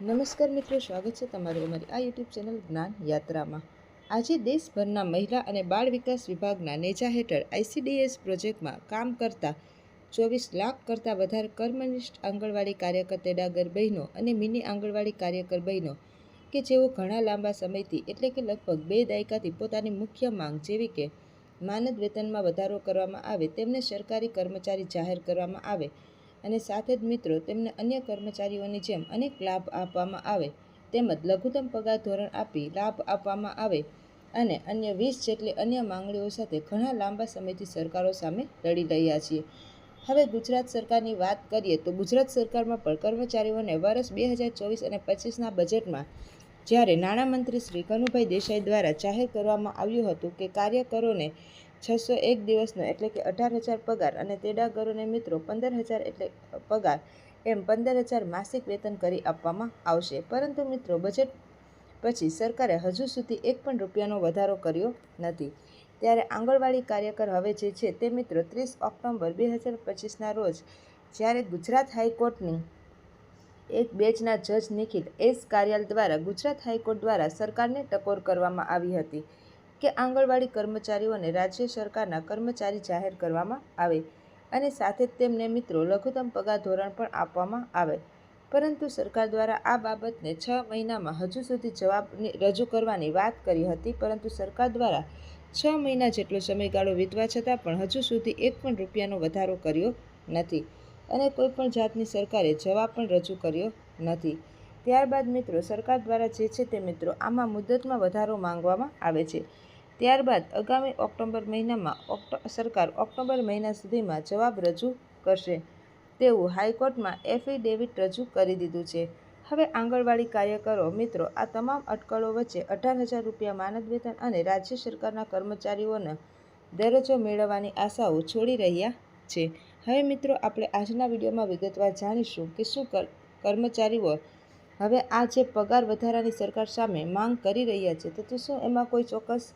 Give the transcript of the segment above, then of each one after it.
નમસ્કાર મિત્રો, સ્વાગત છે તમારું અમારી આ યુટ્યુબ ચેનલ જ્ઞાન યાત્રામાં. આજે દેશભરના મહિલા અને બાળ વિકાસ વિભાગના નેજા હેઠળ આઈસીડીએસ પ્રોજેક્ટમાં કામ કરતા ચોવીસ લાખ કરતાં વધારે કર્મનિષ્ઠ આંગણવાડી કાર્યકર તેડાગર બહેનો અને મિની આંગણવાડી કાર્યકર બહેનો કે જેઓ ઘણા લાંબા સમયથી એટલે કે લગભગ બે દાયકાથી પોતાની મુખ્ય માંગ જેવી કે માનદ વેતનમાં વધારો કરવામાં આવે તેમને સરકારી કર્મચારી જાહેર કરવામાં આવે અને સાથે જ મિત્રો, તેમને અન્ય કર્મચારીઓની જેમ અનેક લાભ આપવામાં આવે. તેમજ લઘુત્તમ પગાર ધોરણ આપી લાભ આપવામાં આવે અને અન્ય વીસ જેટલી અન્ય માંગણીઓ સાથે ઘણા લાંબા સમયથી સરકારો સામે લડી રહ્યા છીએ. હવે ગુજરાત સરકારની વાત કરીએ તો ગુજરાત સરકારમાં પણ કર્મચારીઓને વર્ષ બે હજાર ચોવીસ અને પચીસના બજેટમાં જ્યારે નાણામંત્રી શ્રી કનુભાઈ દેસાઈ દ્વારા જાહેર કરવામાં આવ્યું હતું કે કાર્યકરોને છસો એક દિવસનો એટલે કે અઢાર હજાર પગાર અને તેડાગરોને મિત્રો પંદર હજાર એટલે પગાર એમ પંદર હજાર માસિક વેતન કરી આપવામાં આવશે. પરંતુ મિત્રો બજેટ પછી સરકારે હજુ સુધી એક પણ રૂપિયાનો વધારો કર્યો નથી. ત્યારે આંગણવાડી કાર્યકર હવે જે છે તે મિત્રો ત્રીસ ઓક્ટોબર બે હજાર પચીસના રોજ જ્યારે ગુજરાત હાઈકોર્ટની એક બેચના જજ નિખિલ એસ કાર્યાલ દ્વારા ગુજરાત હાઈકોર્ટ દ્વારા સરકારને ટકોર કરવામાં આવી હતી. કે આંગણવાડી કર્મચારીઓને રાજ્ય સરકારના કર્મચારી જાહેર કરવામાં આવે અને સાથે જ તેમને મિત્રો લઘુત્તમ પગાર ધોરણ પણ આપવામાં આવે. પરંતુ સરકાર દ્વારા આ બાબતને છ મહિનામાં હજુ સુધી જવાબ રજૂ કરવાની વાત કરી હતી, પરંતુ સરકાર દ્વારા છ મહિના જેટલો સમયગાળો વીતવા છતાં પણ હજુ સુધી એક પણ રૂપિયાનો વધારો કર્યો નથી અને કોઈ પણ જાતની સરકારે જવાબ પણ રજૂ કર્યો નથી. ત્યારબાદ મિત્રો, સરકાર દ્વારા જે છે તે મિત્રો આમાં મુદતમાં વધારો માંગવામાં આવે છે. ત્યારબાદ આગામી ઓક્ટોબર મહિનામાં ઓક્ટો, સરકાર ઓક્ટોબર મહિના સુધીમાં જવાબ રજૂ કરશે. તેવું હાઈકોર્ટમાં એફિડેવિટ રજૂ કરી દીધું છે. હવે આંગણવાડી કાર્યકરો, મિત્રો, આ તમામ અટકળો વચ્ચે અઢાર હજાર રૂપિયા માનદ વેતન અને રાજ્ય સરકારના કર્મચારીઓનો દરજ્જો મેળવવાની આશાઓ છોડી રહ્યા છે. હવે, મિત્રો, આપણે આજના વિડીયોમાં વિગતવાર જાણીશું કે શું કર્મચારીઓ હવે આ જે પગાર વધારાની સરકાર સામે માંગ કરી રહ્યા છે તો શું એમાં કોઈ ચોક્કસ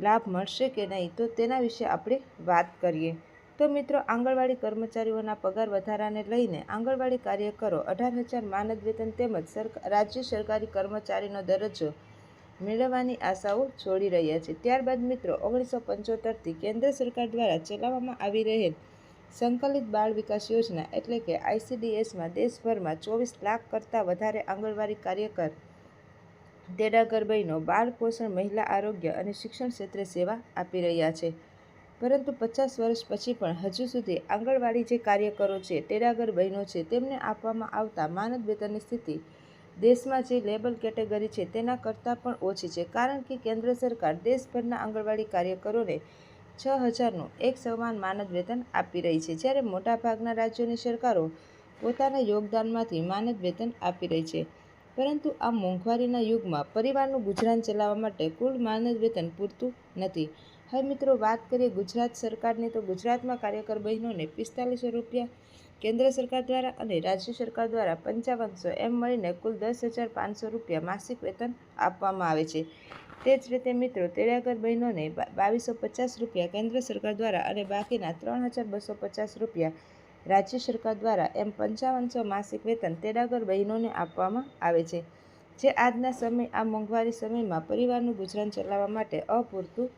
લાભ મળશે કે નહીં? તો તેના વિશે આપણે વાત કરીએ. તો મિત્રો, આંગણવાડી કર્મચારીઓના પગાર વધારાને લઈને આંગણવાડી કાર્યકરો અઢાર હજાર માનદ વેતન તેમજ સરકાર રાજ્ય સરકારી કર્મચારીનો દરજ્જો મેળવવાની આશાઓ છોડી રહ્યા છે. ત્યારબાદ મિત્રો, ઓગણીસો પંચોતેરથી કેન્દ્ર સરકાર દ્વારા ચલાવવામાં આવી રહેલ સંકલિત બાળ વિકાસ યોજના એટલે કે આઈસીડીએસમાં દેશભરમાં ચોવીસ લાખ કરતાં વધારે આંગણવાડી કાર્યકર તેડાગર બહેનો બાળ પોષણ મહિલા આરોગ્ય અને શિક્ષણ ક્ષેત્રે સેવા આપી રહ્યા છે. પરંતુ પચાસ વર્ષ પછી પણ હજુ સુધી આંગણવાડી જે કાર્યકરો છે તેડાગર બહેનો છે, તેમને આપવામાં આવતા માનદ વેતનની સ્થિતિ દેશમાં જે લેબલ કેટેગરી છે, તેના કરતાં પણ ઓછી છે. કારણ કે કેન્દ્ર સરકાર દેશભરના આંગણવાડી કાર્યકરોને છ હજારનું એક સમાન માનદ વેતન આપી રહી છે, જ્યારે મોટાભાગના રાજ્યોની સરકારો પોતાના યોગદાનમાંથી માનદ વેતન આપી રહી છે. પરંતુ આ મોંઘવારીના યુગમાં પરિવારનું ગુજરાન ચલાવવા માટે કુલ માનદ વેતન પૂરતું નથી. હવે મિત્રો, વાત કરીએ ગુજરાત સરકારની, તો ગુજરાતમાં કાર્યકર બહેનોને પિસ્તાલીસો રૂપિયા કેન્દ્ર સરકાર દ્વારા અને રાજ્ય સરકાર દ્વારા પંચાવનસો એમ મળીને કુલ દસ હજાર પાંચસો રૂપિયા માસિક વેતન આપવામાં આવે છે. તે જ રીતે મિત્રો, તેડાગર બહેનોને બાવીસો પચાસ રૂપિયા કેન્દ્ર સરકાર દ્વારા અને બાકીના ત્રણ હજાર બસો પચાસ રૂપિયા રાજ્ય સરકાર દ્વારા એમ પંચાવનસો માસિક વેતન તેડાગર બહેનોને આપવામાં આવે છે, જે આજના સમય, આ મોંઘવારી સમયમાં પરિવારનું ગુજરાન ચલાવવા માટે અપૂરતું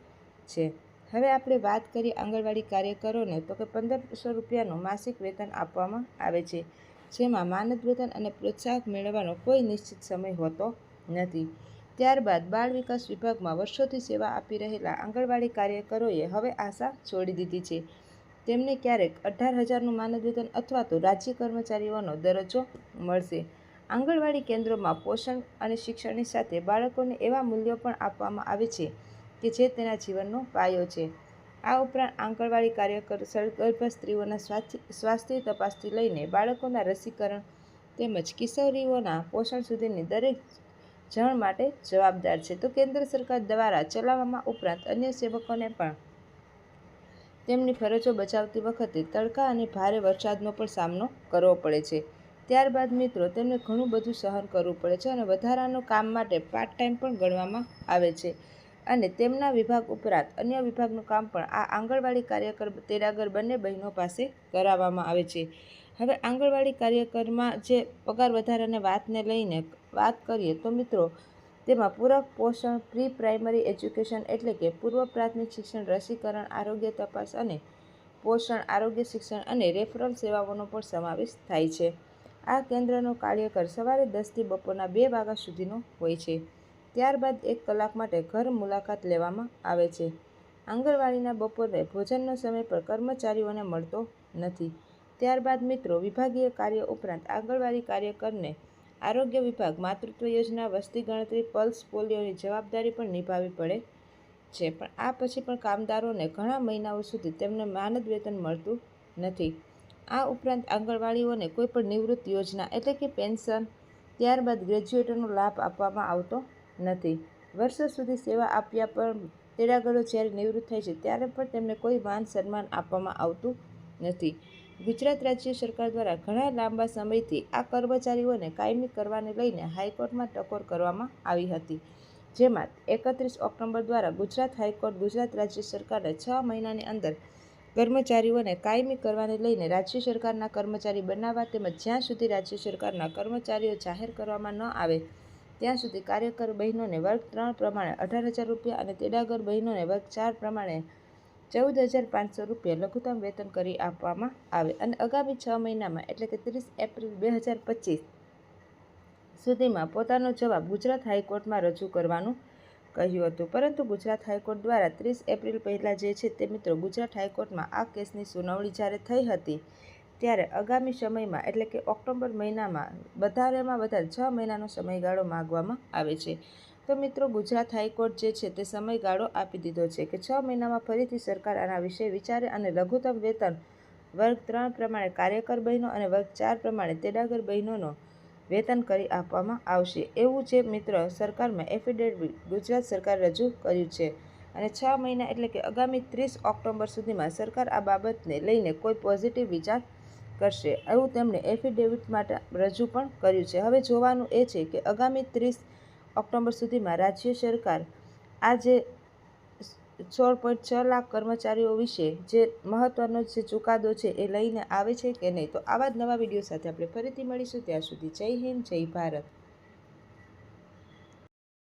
છે. હવે આપણે વાત કરીએ આંગણવાડી કાર્યકરોને, તો કે પંદરસો રૂપિયાનું માસિક વેતન આપવામાં આવે છે, જેમાં માનદ વેતન અને પ્રોત્સાહક મેળવવાનો કોઈ નિશ્ચિત સમય હોતો નથી. ત્યારબાદ બાળ વિકાસ વિભાગમાં વર્ષોથી સેવા આપી રહેલા આંગણવાડી કાર્યકરોએ હવે આશા છોડી દીધી છે તેમને ક્યારેક અઢાર હજારનું માનદ વેતન અથવા તો રાજ્ય કર્મચારીઓનો દરજ્જો મળશે. આંગણવાડી કેન્દ્રોમાં પોષણ અને શિક્ષણની સાથે બાળકોને એવા મૂલ્યો પણ આપવામાં આવે છે કે જે તેના જીવનનો પાયો છે. આ ઉપરાંત આંગણવાડી કાર્યકર સગર્ભ સ્ત્રીઓના સ્વાસ્થ્ય તપાસથી લઈને બાળકોના રસીકરણ તેમજ કિશોરીઓના પોષણ સુધીની દરેક જણ માટે જવાબદાર છે. તો કેન્દ્ર સરકાર દ્વારા ચલાવવામાં ઉપરાંત અન્ય સેવકોને પણ તેમની ફરજો બજાવતી વખતે તડકા અને ભારે વરસાદનો પણ સામનો કરવો પડે છે. ત્યારબાદ મિત્રો, તેમને ઘણું બધું સહન કરવું પડે છે અને વધારાનું કામ માટે પાર્ટ ટાઈમ પણ ગણવામાં આવે છે. અને તેમના વિભાગ ઉપરાંત અન્ય વિભાગનું કામ પણ આ આંગણવાડી કાર્યકર તેડાગર બંને બહેનો પાસે કરાવવામાં આવે છે. હવે આંગણવાડી કાર્યકરમાં જે પગાર વધારાને વાતને લઈને વાત કરીએ તો મિત્રો તેમાં પૂરક પોષણ પ્રી પ્રાઇમરી એજ્યુકેશન એટલે કે પૂર્વ પ્રાથમિક શિક્ષણ, રસીકરણ, આરોગ્ય તપાસ અને પોષણ, આરોગ્ય શિક્ષણ અને રેફરલ સેવાઓનો પણ સમાવેશ થાય છે. આ કેન્દ્રનો કાર્યકર સવારે દસથી બપોરના બે વાગ્યા સુધીનો હોય છે. ત્યારબાદ એક કલાક માટે ઘર મુલાકાત લેવામાં આવે છે. આંગણવાડીના બપોરે ભોજનનો સમય પણ કર્મચારીઓને મળતો નથી. ત્યારબાદ મિત્રો, વિભાગીય કાર્ય ઉપરાંત આંગણવાડી કાર્યકરને આરોગ્ય વિભાગ માતૃત્વ યોજના વસ્તી ગણતરી, પલ્સ પોલિયોની જવાબદારી પણ નિભાવવી પડે છે. પણ આ પછી પણ કામદારોને ઘણા મહિનાઓ સુધી તેમને માનદ વેતન મળતું નથી. આ ઉપરાંત આંગણવાડીઓને કોઈ પણ નિવૃત્ત યોજના એટલે કે પેન્શન ત્યારબાદ ગ્રેજ્યુએટનો લાભ આપવામાં આવતો નથી. વર્ષો સુધી સેવા આપ્યા પર તેડાગરો જ્યારે નિવૃત્ત થાય છે, ત્યારે પણ તેમને કોઈ માન સન્માન આપવામાં આવતું નથી. ગુજરાત રાજ્ય સરકાર દ્વારા ઘણા લાંબા સમયથી આ કર્મચારીઓને કાયમી કરવાને લઈને હાઈકોર્ટમાં ટકોર કરવામાં આવી હતી. જેમાં એકત્રીસ ઓક્ટોબર દ્વારા ગુજરાત હાઈકોર્ટ, ગુજરાત રાજ્ય સરકારને છ મહિનાની અંદર કર્મચારીઓને કાયમી કરવાને લઈને રાજ્ય સરકારના કર્મચારી બનાવવા તેમજ જ્યાં સુધી રાજ્ય સરકારના કર્મચારીઓ જાહેર કરવામાં ન આવે, ત્યાં સુધી કાર્યકર બહેનોને વર્ગ ત્રણ પ્રમાણે અઢાર હજાર રૂપિયા અને તેડાગર બહેનોને વર્ગ ચાર પ્રમાણે ચૌદ હજાર પાંચસો રૂપિયા લઘુત્તમ વેતન કરી આપવામાં આવે અને આગામી છ મહિનામાં એટલે કે ત્રીસ એપ્રિલ બે હજાર પચીસ સુધીમાં પોતાનો જવાબ ગુજરાત હાઈકોર્ટમાં રજૂ કરવાનું કહ્યું હતું. પરંતુ ગુજરાત હાઈકોર્ટ દ્વારા ત્રીસ એપ્રિલ પહેલાં જે છે તે મિત્રો ગુજરાત હાઈકોર્ટમાં આ કેસની સુનાવણી જ્યારે થઈ હતી ત્યારે આગામી સમયમાં એટલે કે ઓક્ટોબર મહિનામાં વધારેમાં વધારે છ મહિનાનો સમયગાળો માગવામાં આવે છે. તો મિત્રો ગુજરાત હાઈકોર્ટ જે છે તે સમયગાળો આપી દીધો છે કે છ મહિનામાં ફરીથી સરકાર આના વિશે વિચારે અને લઘુત્તમ વેતન વર્ગ ત્રણ પ્રમાણે કાર્યકર બહેનો અને વર્ગ ચાર પ્રમાણે તેડાગર બહેનોનો વેતન કરી આપવામાં આવશે. એવું જે મિત્ર સરકારમાં એફિડેવિટ ગુજરાત સરકાર રજૂ કર્યું છે અને છ મહિના એટલે કે આગામી ત્રીસ ઓક્ટોબર સુધીમાં સરકાર આ બાબતને લઈને કોઈ પોઝિટિવ વિચાર કરશે. એવું તેમણે એફિડેવિટ માટે રજૂ પણ કર્યું છે. હવે જોવાનું એ છે કે આગામી ત્રીસ ઓક્ટોબર સુધીમાં રાજ્ય સરકાર આ જે સોળ પોઈન્ટ છ લાખ કર્મચારીઓ વિશે જે મહત્ત્વનો જે ચુકાદો છે એ લઈને આવે છે કે નહીં? તો આવા જ નવા વીડિયો સાથે આપણે ફરીથી મળીશું. ત્યાં સુધી જય હિન્દ, જય ભારત.